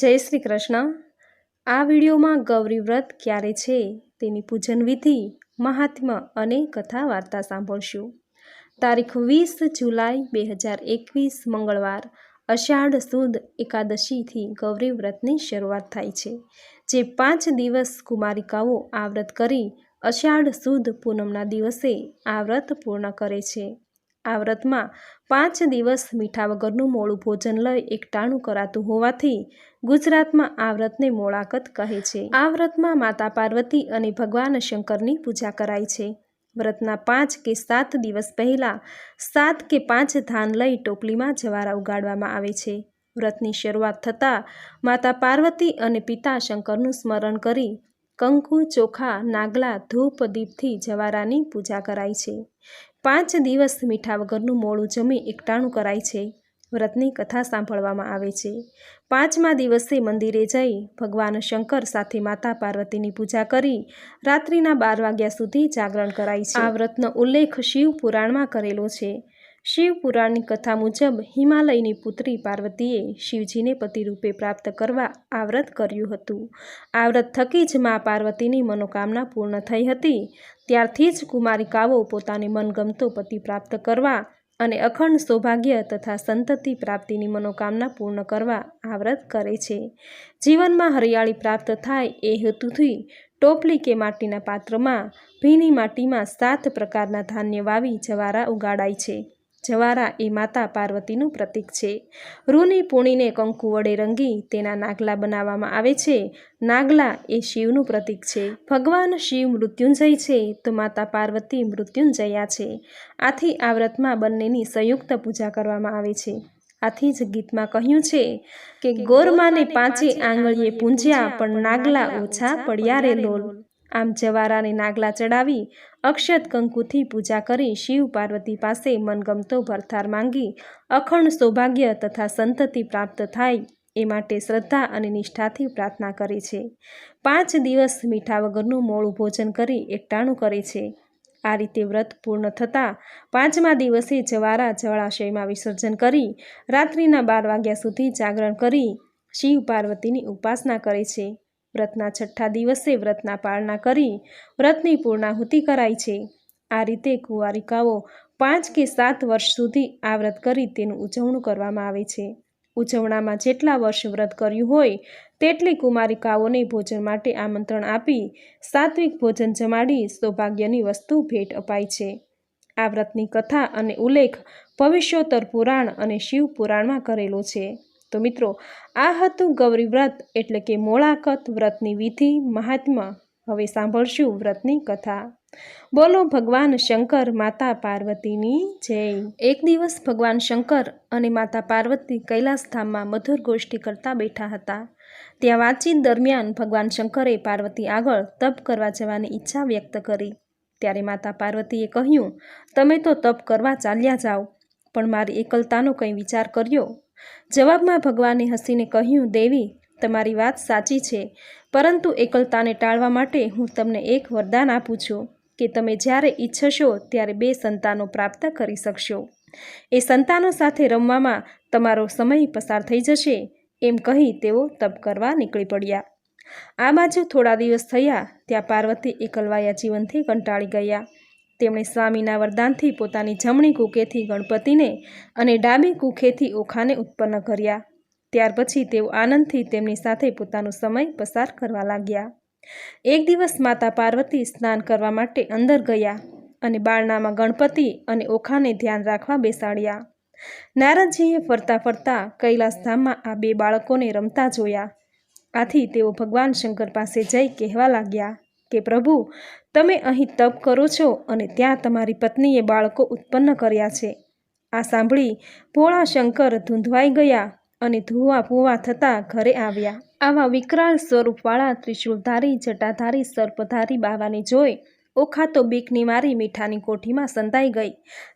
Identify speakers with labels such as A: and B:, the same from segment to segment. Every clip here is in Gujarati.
A: જય શ્રી કૃષ્ણ. આ વિડીયોમાં ગૌરી વ્રત ક્યારે છે તેની પૂજન વિધિ, મહાત્મ્ય અને કથા વાર્તા સાંભળશું. તારીખ વીસ જુલાઈ બે હજાર એકવીસ મંગળવાર, અષાઢ સુદ એકાદશીથી ગૌરી વ્રતની શરૂઆત થાય છે, જે પાંચ દિવસ કુમારિકાઓ આ વ્રત કરી અષાઢ સુદ પૂનમના દિવસે આ વ્રત પૂર્ણ કરે છે. આ વ્રતમાં પાંચ દિવસ મીઠા વગરનું મોડું ભોજન લઈ એકટાણું કરાતું હોવાથી ગુજરાતમાં આ વ્રતને મોળાકત કહે છે. આ વ્રતમાં માતા પાર્વતી અને ભગવાન શંકરની પૂજા કરાય છે. વ્રતના પાંચ કે સાત દિવસ પહેલાં સાત કે પાંચ ધાન લઈ ટોપલીમાં જવારા ઉગાડવામાં આવે છે. વ્રતની શરૂઆત થતાં માતા પાર્વતી અને પિતા શંકરનું સ્મરણ કરી કંકુ, ચોખા, નાગલા, ધૂપ, દીપથી જવારાની પૂજા કરાય છે. પાંચ દિવસ મીઠા વગરનું મોડું જમી એકટાણું કરાય છે. વ્રતની કથા સાંભળવામાં આવે છે. પાંચમા દિવસે મંદિરે જઈ ભગવાન શંકર સાથે માતા પાર્વતીની પૂજા કરી રાત્રિના બાર વાગ્યા સુધી જાગરણ કરાય છે. આ વ્રતનો ઉલ્લેખ શિવ પુરાણમાં કરેલો છે. શિવ પુરાણની કથા મુજબ હિમાલયની પુત્રી પાર્વતીએ શિવજીને પતિરૂપે પ્રાપ્ત કરવા આ વ્રત કર્યું હતું. આ વ્રત થકી જ મા પાર્વતીની મનોકામના પૂર્ણ થઈ હતી. ત્યારથી જ કુમારિકાઓ પોતાને મનગમતો પતિ પ્રાપ્ત કરવા અને અખંડ સૌભાગ્ય તથા સંતતિ પ્રાપ્તિની મનોકામના પૂર્ણ કરવા આ વ્રત કરે છે. જીવનમાં હરિયાળી પ્રાપ્ત થાય એ હેતુથી ટોપલી કે માટીના પાત્રમાં ભીની માટીમાં સાત પ્રકારના ધાન્ય વાવી જવારા ઉગાડાય છે. જવારા એ માતા પાર્વતીનું પ્રતીક છે. રૂની પૂણીને કંકુ વડે રંગી તેના નાગલા બનાવવામાં આવે છે. નાગલા એ શિવનું પ્રતીક છે. ભગવાન શિવ મૃત્યુંજય છે તો માતા પાર્વતી મૃત્યુંજયા છે. આથી આ વ્રતમાં બંનેની સંયુક્ત પૂજા કરવામાં આવે છે. આથી જ ગીતમાં કહ્યું છે કે ગોરમાને પાંચે આંગળીએ પૂંજ્યા પણ નાગલા ઓછા પડ્યા રે લોલ. આમ જવારાને નાગલા ચડાવી, અક્ષત કંકુથી પૂજા કરી શિવ પાર્વતી પાસે મનગમતો ભરથાર માંગી. અખંડ સૌભાગ્ય તથા સંતતિ પ્રાપ્ત થાય એ માટે શ્રદ્ધા અને નિષ્ઠાથી પ્રાર્થના કરે છે. પાંચ દિવસ મીઠા વગરનું મોડું ભોજન કરી એકટાણું કરે છે. આ રીતે વ્રત પૂર્ણ થતાં પાંચમા દિવસે જવારા જળાશયમાં વિસર્જન કરી, રાત્રિના બાર વાગ્યા સુધી જાગરણ કરી શિવ પાર્વતીની ઉપાસના કરે છે. વ્રતના છઠ્ઠા દિવસે વ્રતના પાળના કરી વ્રતની પૂર્ણાહુતિ કરાય છે. આ રીતે કુંવારિકાઓ પાંચ કે સાત વર્ષ સુધી આ વ્રત કરી તેનું ઉજવણું કરવામાં આવે છે. ઉજવણામાં જેટલા વર્ષ વ્રત કર્યું હોય, તેટલી કુમારિકાઓને ભોજન માટે આમંત્રણ આપી સાત્વિક ભોજન જમાડી સૌભાગ્યની વસ્તુ ભેટ અપાય છે. આ વ્રતની કથા અને ઉલ્લેખ ભવિષ્યોત્તર પુરાણ અને શિવ પુરાણમાં કરેલો છે. તો મિત્રો આ હતું ગૌરી વ્રત એટલે કે મોળાકત વ્રતની વિધિ મહાત્મા. હવે સાંભળશું વ્રતની કથા. બોલો ભગવાન શંકર માતા પાર્વતીની જય. એક દિવસ ભગવાન શંકર અને માતા પાર્વતી કૈલાસ ધામમાં મધુર ગોષ્ઠી કરતા બેઠા હતા. ત્યાં વાતચીત દરમિયાન ભગવાન શંકરે પાર્વતી આગળ તપ કરવા જવાની ઈચ્છા વ્યક્ત કરી. ત્યારે માતા પાર્વતીએ કહ્યું, તમે તો તપ કરવા ચાલ્યા જાઓ, પણ મારી એકલતાનો કંઈ વિચાર કર્યો જવાબમાં ભગવાને હસીને કહ્યું, દેવી, તમારી વાત સાચી છે, પરંતુ એકલતાને ટાળવા માટે હું તમને એક વરદાન આપું છું કે તમે જ્યારે ઈચ્છશો ત્યારે બે સંતાનો પ્રાપ્ત કરી શકશો. એ સંતાનો સાથે રમવામાં તમારો સમય પસાર થઈ જશે. એમ કહી તેઓ તપ કરવા નીકળી પડ્યા. આ બાજુ થોડા દિવસ થયા, ત્યાં પાર્વતી એકલવાયા જીવનથી કંટાળી ગયા. તેમણે સ્વામીના વરદાનથી પોતાની જમણી કુકેથી ગણપતિને અને ડાબી કુખેથી ઓખાને ઉત્પન્ન કર્યા. ત્યાર પછી તેઓ આનંદથી તેમની સાથે પોતાનો સમય પસાર કરવા લાગ્યા. એક દિવસ માતા પાર્વતી સ્નાન કરવા માટે અંદર ગયા અને બાળનામાં ગણપતિ અને ઓખાને ધ્યાન રાખવા બેસાડ્યા. નારદજીએ ફરતા ફરતા કૈલાસધામમાં આ બે બાળકોને રમતા જોયા. આથી તેઓ ભગવાન શંકર પાસે જઈ કહેવા લાગ્યા કે પ્રભુ, તમે અહીં તપ કરો છો અને ત્યાં તમારી પત્નીએ બાળકો ઉત્પન્ન કર્યા છે. આ સાંભળી ભોળા શંકર ધૂંધવાઈ ગયા અને ધુવા પુવા થતાં ઘરે આવ્યા. આવા વિકરાળ સ્વરૂપવાળા ત્રિશુલધારી જટાધારી, સર્પધારી બાવાને જોઈ ઓખા તો બીકની મારી મીઠાની કોઠીમાં સંતાઈ ગઈ.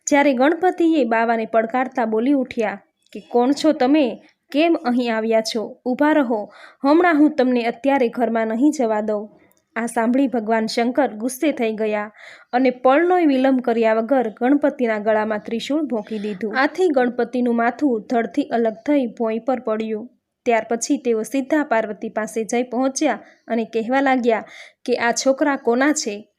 A: જ્યારે ગણપતિએ બાવાને પડકારતા બોલી ઉઠ્યા કે, કોણ છો તમે? કેમ અહીં આવ્યા છો? ઊભા રહો. હમણાં હું તમને અત્યારે ઘરમાં નહીં જવા દઉં. આ સાંભળી ભગવાન શંકર ગુસ્સે થઈ ગયા અને પળનોય વિલંબ કર્યા વગર ગણપતિના ગળામાં ત્રિશૂળ ભોંકી દીધું. આથી ગણપતિનું માથું ધડથી અલગ થઈ ભોંય પર પડ્યું. ત્યાર પછી તેઓ સીધા પાર્વતી પાસે જઈ પહોંચ્યા અને કહેવા લાગ્યા કે આ છોકરા કોના છે?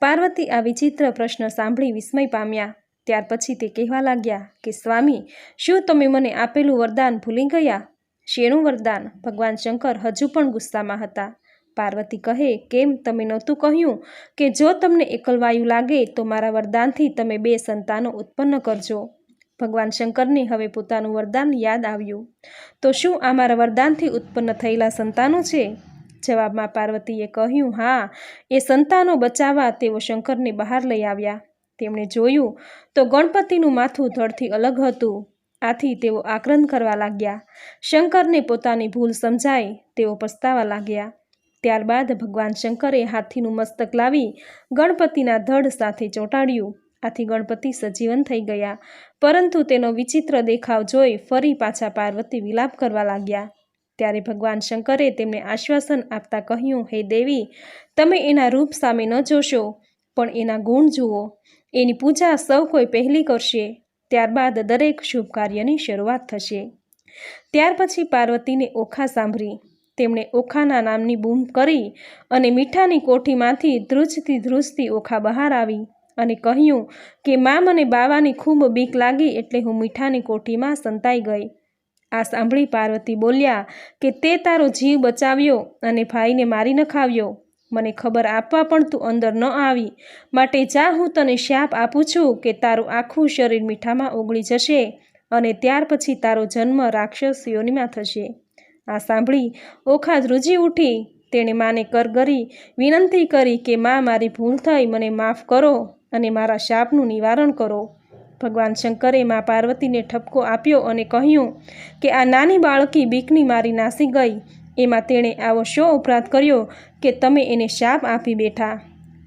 A: પાર્વતી આ વિચિત્ર પ્રશ્ન સાંભળી વિસ્મય પામ્યા. ત્યાર પછી તે કહેવા લાગ્યા કે, સ્વામી, શું તમે મને આપેલું વરદાન ભૂલી ગયા? શેનું વરદાન? ભગવાન શંકર હજુ પણ ગુસ્સામાં હતા. પાર્વતી કહે, કેમ તમે નહોતું કહ્યું કે જો તમને એકલવાયુ લાગે, તો મારા વરદાનથી તમે બે સંતાનો ઉત્પન્ન કરજો. ભગવાન શંકરને હવે પોતાનું વરદાન યાદ આવ્યું. તો શું આ મારા વરદાનથી ઉત્પન્ન થયેલા સંતાનો છે? જવાબમાં પાર્વતીએ કહ્યું, હા, એ સંતાનો બચાવવા તેઓ શંકરને બહાર લઈ આવ્યા. તેમણે જોયું તો ગણપતિનું માથું ધડથી અલગ હતું. આથી તેઓ આક્રંદ કરવા લાગ્યા. શંકરને પોતાની ભૂલ સમજાય તેઓ પસ્તાવા લાગ્યા. ત્યારબાદ ભગવાન શંકરે હાથીનું મસ્તક લાવી ગણપતિના ધડ સાથે ચોંટાડ્યું. આથી ગણપતિ સજીવન થઈ ગયા. પરંતુ તેનો વિચિત્ર દેખાવ જોઈ ફરી પાછા પાર્વતી વિલાપ કરવા લાગ્યા. ત્યારે ભગવાન શંકરે તેમને આશ્વાસન આપતા કહ્યું, હે દેવી, તમે એના રૂપ સામે ન જોશો, પણ એના ગુણ જુઓ. એની પૂજા સૌ કોઈ પહેલી કરશે. ત્યારબાદ દરેક શુભ કાર્યની શરૂઆત થશે. ત્યાર પછી પાર્વતીને ઓખા સાંભળી. તેમણે ઓખાના નામની બૂમ કરી અને મીઠાની કોઠીમાંથી ધ્રુજતી ધ્રુજતી ઓખા બહાર આવી અને કહ્યું કે, મા, મને બાવાની ખૂબ બીક લાગી એટલે હું મીઠાની કોઠીમાં સંતાઈ ગઈ. આ સાંભળી પાર્વતી બોલ્યા કે, તે તારો જીવ બચાવ્યો અને ભાઈને મારી નખાવ્યો. મને ખબર આપવા પણ તું અંદર ન આવી. માટે જા, હું તને શાપ આપું છું કે તારું આખું શરીર મીઠામાં ઓગળી જશે અને ત્યાર પછી તારો જન્મ રાક્ષસીઓનીમાં થશે. આ સાંભળી ઓખા ધ્રુજી ઉઠી. તેણે માને કરગરી વિનંતી કરી કે, માં, મારી ભૂલ થઈ, મને માફ કરો અને મારા શાપનું નિવારણ કરો. ભગવાન શંકરે મા પાર્વતીને ઠપકો આપ્યો અને કહ્યું કે, આ નાની બાળકી બીકની મારી નાસી ગઈ. એમાં તેણે આવો શો અપરાધ કર્યો કે, તમે એને શાપ આપી બેઠા.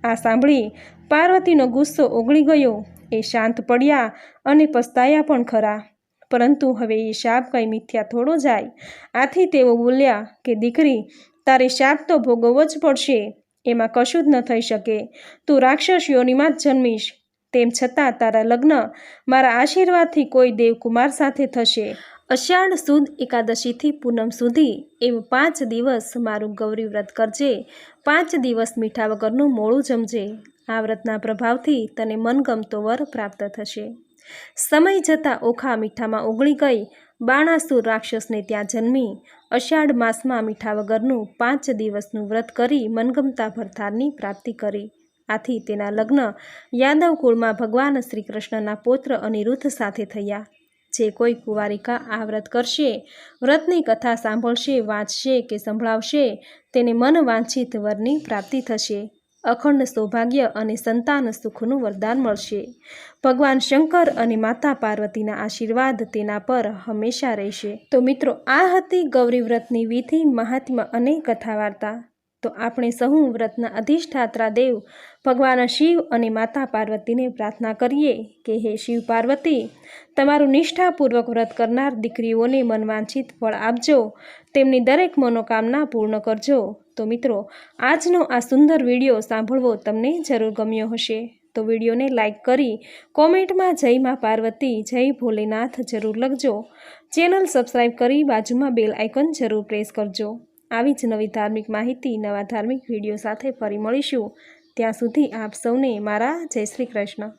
A: આ સાંભળી પાર્વતીનો ગુસ્સો ઓગળી ગયો. એ શાંત પડ્યા અને પસ્તાયા પણ ખરા. પરંતુ હવે એ શાપ કંઈ મિથ્યા થોડો જાય. આથી તેઓ બોલ્યા કે, દીકરી, તારે શાપ તો ભોગવવો જ પડશે. એમાં કશું જ ન થઈ શકે. તું રાક્ષસ યોનિમાં જ જન્મીશ. તેમ છતાં તારા લગ્ન મારા આશીર્વાદથી કોઈ દેવકુમાર સાથે થશે. અષાઢ સુદ એકાદશીથી પૂનમ સુધી એમ પાંચ દિવસ મારું ગૌરી વ્રત કરજે. પાંચ દિવસ મીઠા વગરનું મોડું જમજે. આ વ્રતના પ્રભાવથી તને મનગમતો વર પ્રાપ્ત થશે. સમય જતાં ઓખા મીઠામાં ઓગળી ગઈ. બાણાસુર રાક્ષસને ત્યાં જન્મી. અષાઢ માસમાં મીઠા વગરનું પાંચ દિવસનું વ્રત કરી મનગમતા ભરથારની પ્રાપ્તિ કરી. આથી તેના લગ્ન યાદવ કુળમાં ભગવાન શ્રી કૃષ્ણના પૌત્ર અનિરુદ્ધ સાથે થયા. જે કોઈ કુંવારિકા આ વ્રત કરશે, વ્રતની કથા સાંભળશે, વાંચશે કે સંભળાવશે, તેને મન વાંછિત વરની પ્રાપ્તિ થશે. અખંડ સૌભાગ્ય અને સંતાન સુખનું વરદાન મળશે. ભગવાન શંકર અને માતા પાર્વતીના આશીર્વાદ તેના પર હંમેશા રહેશે. તો મિત્રો, આ હતી ગૌરી વ્રતની વિધિ મહાત્મા અને કથા વાર્તા તો આપણે સહુ વ્રતના અધિષ્ઠાત્રા દેવ, ભગવાન શિવ અને માતા પાર્વતીને પ્રાર્થના કરીએ કે હે શિવ પાર્વતી, તમારું નિષ્ઠાપૂર્વક વ્રત કરનાર દીકરીઓને મનવાંછિત ફળ આપજો. તેમની દરેક મનોકામના પૂર્ણ કરજો. તો મિત્રો, આજનો આ સુંદર વીડિયો સાંભળવો તમને જરૂર ગમ્યો હશે. તો વિડીયોને લાઇક કરી કોમેન્ટમાં જય મા પાર્વતી, જય ભોલેનાથ જરૂર લખજો. ચેનલ સબસ્ક્રાઈબ કરી બાજુમાં બેલ આઇકન જરૂર પ્રેસ કરજો. આવી જ નવી ધાર્મિક માહિતી, નવા ધાર્મિક વીડિયો સાથે ફરી મળીશું. ત્યાં સુધી આપ સૌને મારા જય શ્રી કૃષ્ણ.